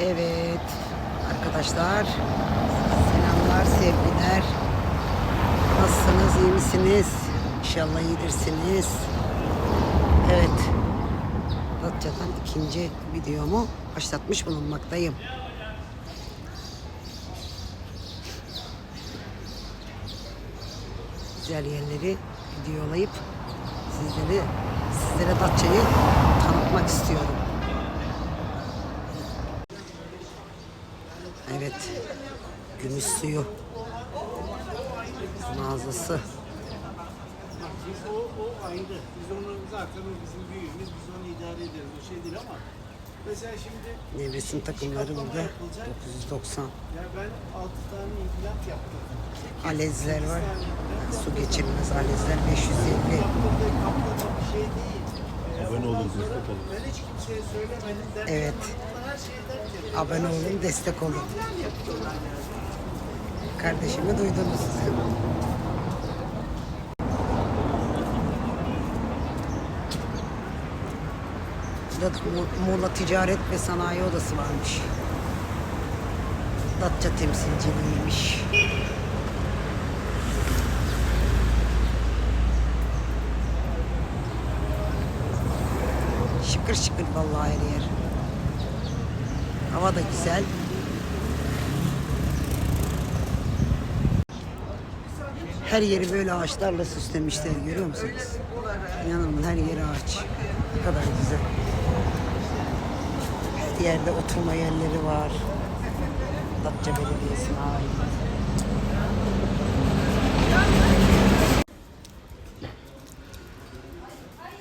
Evet arkadaşlar selamlar sevgiler. Nasılsınız iyi misiniz? İnşallah iyidirsiniz. Evet Datça'dan ikinci videomu başlatmış bulunmaktayım. Güzel yerleri videolayıp sizlere sizlere Datça'yı tanıtmak istiyorum Evet. Gümüş suyu. Mağazası. Biz o, o ayrı. Biz onu zaten o bizim büyüğümüz. Biz onu idare ederiz. O şey değil ama mesela şimdi Nevresim takımları burada. 990. ya ben 6 tane implant yaptım. Alezler var. Su geçirmez alezler 550. Yaptırdığı kapladı bir şey değil. Abone olun. Ben hiç kimseye söylemedim. Evet. Abone olun, destek olun. Kardeşimi duydunuz. Burada da Mu- Muğla Ticaret ve Sanayi Odası varmış. Datça temsilciliğiymiş. Şıkır şıkır vallahi her yer. Hava da güzel. Her yeri böyle ağaçlarla süslemişler görüyor musunuz? İnanın her yeri ağaç. Ne kadar güzel. Her yerde oturma yerleri var. Datça Belediyesi'ne ait.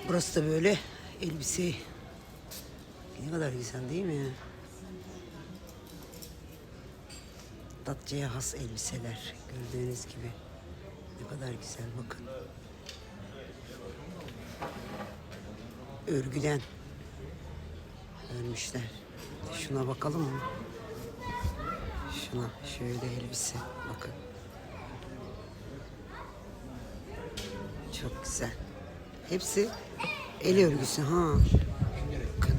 Burası da böyle elbise. Ne kadar güzel değil mi? Datça'ya has elbiseler gördüğünüz gibi. Ne kadar güzel bakın. Örgüden örmüşler. Şuna bakalım mı? Şuna şöyle elbise bakın. Çok güzel. Hepsi el örgüsü ha. Bakın.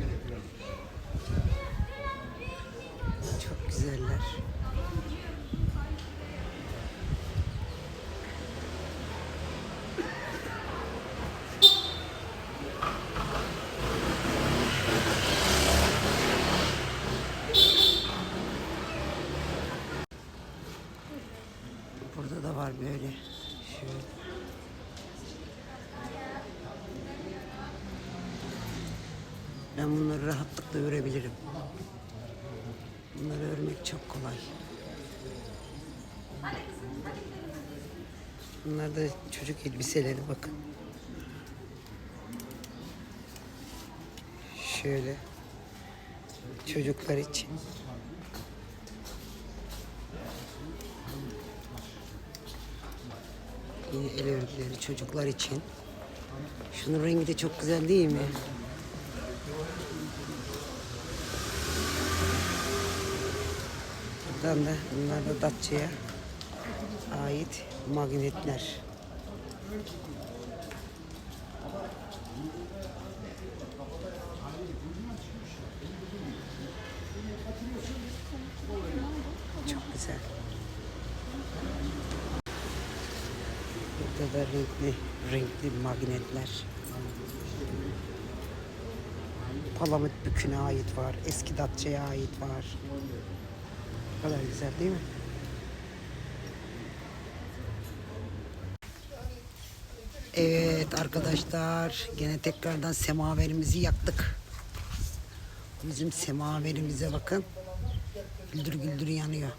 Çok güzeller. Burada da var böyle. Şöyle. Ben bunları rahatlıkla örebilirim. Bunları örmek çok kolay. Bunlar da çocuk elbiseleri bakın. Şöyle. Çocuklar için. Yine el örgüleri çocuklar için. Şunun rengi de çok güzel değil mi? Buradan da bunlar da Datça'ya ait magnetler. Çok güzel. Burada da renkli, renkli magnetler. Palamut Bükü'ne ait var. Eski Datça'ya ait var. Ne kadar güzel değil mi? Evet arkadaşlar gene tekrardan semaverimizi yaktık. Bizim semaverimize bakın. Güldür güldür yanıyor.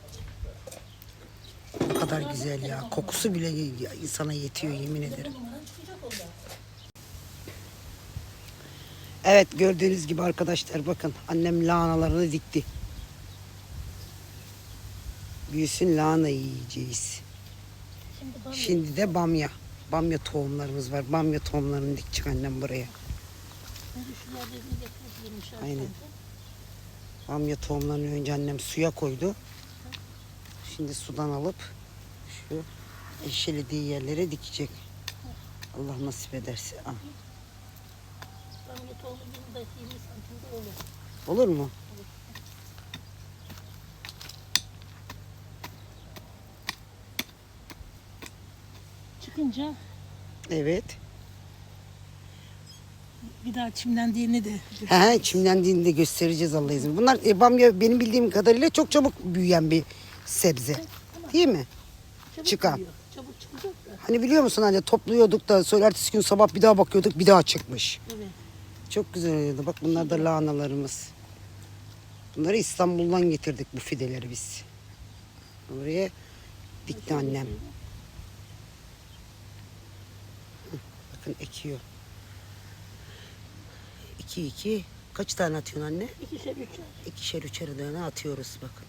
Kadar güzel ya. Kokusu bile insana yetiyor yemin ederim. Evet gördüğünüz gibi arkadaşlar bakın annem lahanalarını dikti. Büyüsün lahana yiyeceğiz. Şimdi de bamya. Bamya tohumlarımız var. Bamya tohumlarını dikecek annem buraya. Aynen. Bamya tohumlarını önce annem suya koydu. Şimdi sudan alıp şu eşelediği yerlere dikecek. Allah nasip ederse. Ah. Rahmet olduğunu da 20 santimde olur. Olur mu? Çıkınca Evet. bir daha çimlendiğini de He, çimlendiğini de göstereceğiz Allah izin. Bunlar e, bamya benim bildiğim kadarıyla çok çabuk büyüyen bir sebze. Değil mi? Çabuk Çıkan. Çabuk çıkacak da. Hani biliyor musun hani topluyorduk da sonra ertesi gün sabah bir daha bakıyorduk bir daha çıkmış. Evet. Çok güzel oluyordu. Bak bunlar da lahanalarımız. Bunları İstanbul'dan getirdik bu fideleri biz. Buraya dikti annem. Hı, Bakın ekiyor. İki iki. Kaç tane atıyorsun anne? İkişer üçer. İkişer üçer tane atıyoruz bakın.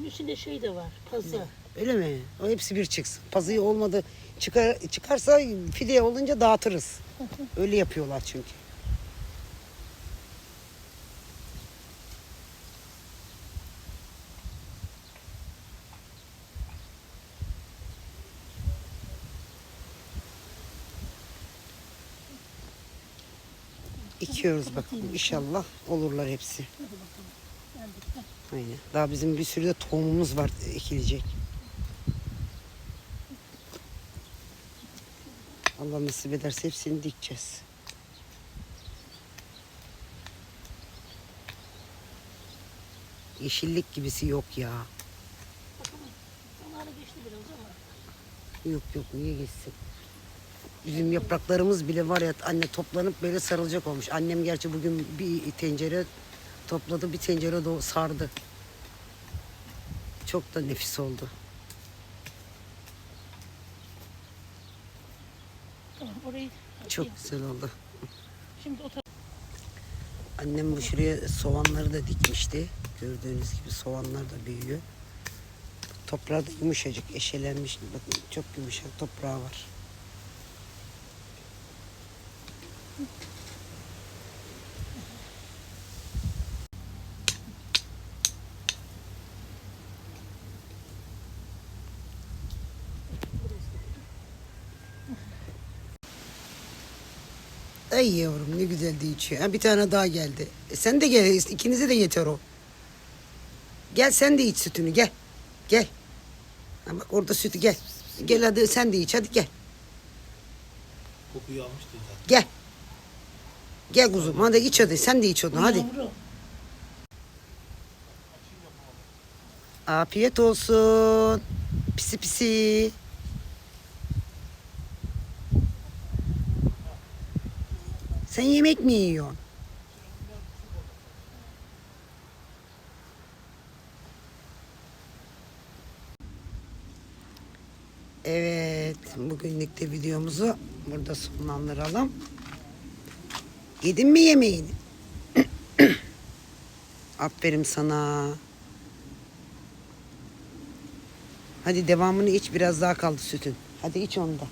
Bunun içinde şey de var. Pazı. Öyle mi? O hepsi bir çıksın. Pazıyı olmadı çıkar, çıkarsa fidye olunca dağıtırız. Öyle yapıyorlar çünkü. İkiyoruz bakalım. İnşallah olurlar hepsi. Aynen. Daha bizim bir sürü de tohumumuz var ekilecek. Allah nasip ederse hepsini dikeceğiz. Yeşillik gibisi yok ya. Yok yok niye geçsin? Bizim yapraklarımız bile var ya anne toplanıp böyle sarılacak olmuş. Annem gerçi bugün bir tencere topladı bir tencere de sardı. Çok da nefis oldu. Tamam orayı Çok güzel oldu. Şimdi o Annem bu şuraya soğanları da dikmişti. Gördüğünüz gibi soğanlar da büyüyor. Toprağı da yumuşacık, eşelenmiş. Bakın çok yumuşak toprağı var. Ay yavrum ne güzel de içiyor. Ha, bir tane daha geldi. E, sen de gel. ikinize de yeter o. Gel sen de iç sütünü gel. Gel. Ha, bak orada sütü gel. Gel hadi sen de iç hadi gel. Kokuyu almıştı zaten. Gel. Gel kuzum hadi iç hadi sen de iç onu hadi. Afiyet olsun. Pisi pisi. Sen yemek mi yiyorsun? Evet, bugünlük de videomuzu burada sonlandıralım. Yedin mi yemeğini? Aferin sana. Hadi devamını iç biraz daha kaldı sütün. Hadi iç onu da.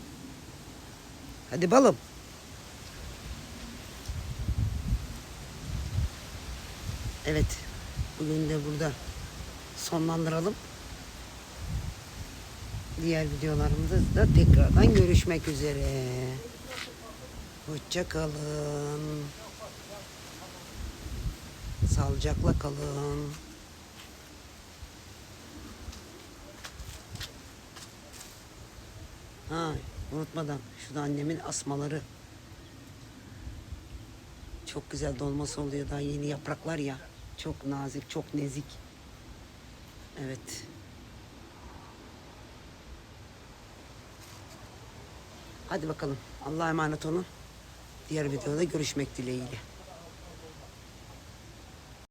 Hadi balım. Evet. Bugün de burada sonlandıralım. Diğer videolarımızda da tekrardan görüşmek üzere. Hoşça kalın. Sağlıcakla kalın. Ha, unutmadan şurada annemin asmaları. Çok güzel dolması oluyor daha yeni yapraklar ya. Çok nazik, çok nezik. Evet. Hadi bakalım. Allah'a emanet olun. Diğer videoda görüşmek dileğiyle.